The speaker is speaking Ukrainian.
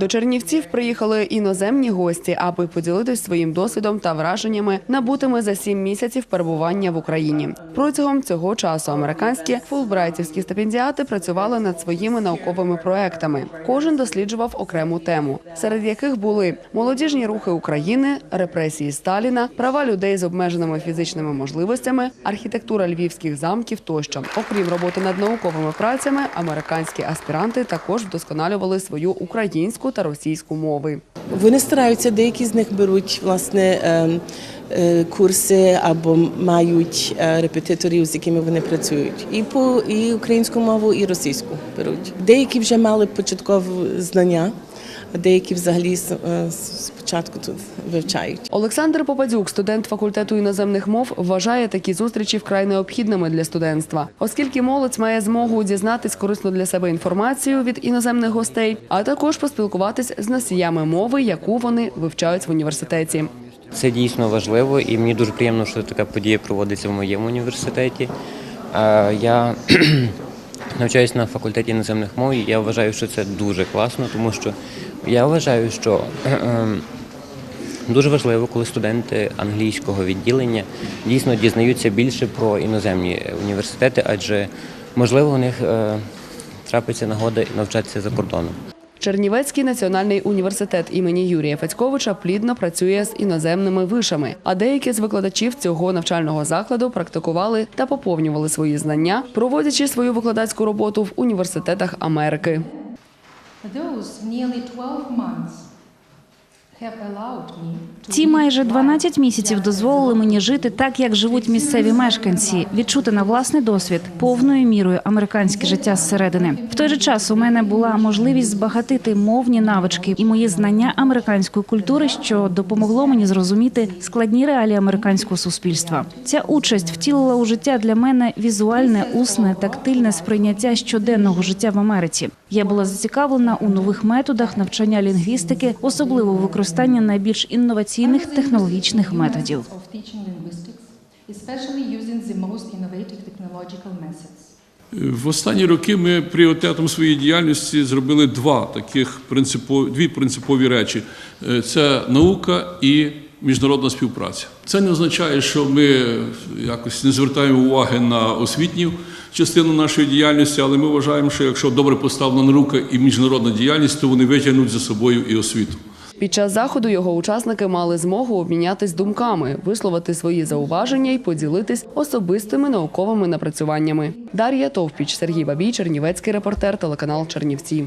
До Чернівців приїхали іноземні гості, аби поділитись своїм досвідом та враженнями, набутими за сім місяців перебування в Україні. Протягом цього часу американські фулбрайтівські стипендіати працювали над своїми науковими проектами. Кожен досліджував окрему тему, серед яких були молодіжні рухи України, репресії Сталіна, права людей з обмеженими фізичними можливостями, архітектура львівських замків тощо. Окрім роботи над науковими працями, американські аспіранти також вдосконалювали свою українську та російську мови. Вони стараються, деякі з них беруть власне е, е, курси або мають е, репетиторів, з якими вони працюють. І по і українську мову, і російську беруть. Деякі вже мали початкові знання, а деякі взагалі спочатку тут вивчають. Олександр Попадюк, студент факультету іноземних мов, вважає такі зустрічі вкрай необхідними для студентства, оскільки молодь має змогу дізнатись корисну для себе інформацію від іноземних гостей, а також поспілкуватись з носіями мови, яку вони вивчають в університеті. Це дійсно важливо, і мені дуже приємно, що така подія проводиться в моєму університеті. Я навчаюся на факультеті іноземних мов, і я вважаю, що це дуже класно, тому що я вважаю, що дуже важливо, коли студенти англійського відділення дійсно дізнаються більше про іноземні університети, адже можливо у них е, трапиться нагода навчатися за кордоном. Чернівецький національний університет імені Юрія Федьковича плідно працює з іноземними вишами, а деякі з викладачів цього навчального закладу практикували та поповнювали свої знання, проводячи свою викладацьку роботу в університетах Америки. Ці майже 12 місяців дозволили мені жити так, як живуть місцеві мешканці, відчути на власний досвід повною мірою американське життя зсередини. В той же час у мене була можливість збагатити мовні навички і мої знання американської культури, що допомогло мені зрозуміти складні реалії американського суспільства. Ця участь втілила у життя для мене візуальне, усне, тактильне сприйняття щоденного життя в Америці. Я була зацікавлена у нових методах навчання лінгвістики, особливо використання найбільш інноваційних технологічних методів. В останні роки ми пріоритетом своєї діяльності зробили два таких принципові, дві принципові речі: Е, це наука і міжнародна співпраця. Це не означає, що ми якось не звертаємо уваги на освітню частину нашої діяльності, але ми вважаємо, що якщо добре поставлена наука і міжнародна діяльність, то вони витягнуть за собою і освіту. Під час заходу його учасники мали змогу обмінятись думками, висловити свої зауваження і поділитись особистими науковими напрацюваннями. Дар'я Товпіч, Сергій Бабій, Чернівецький репортер, телеканал Чернівці.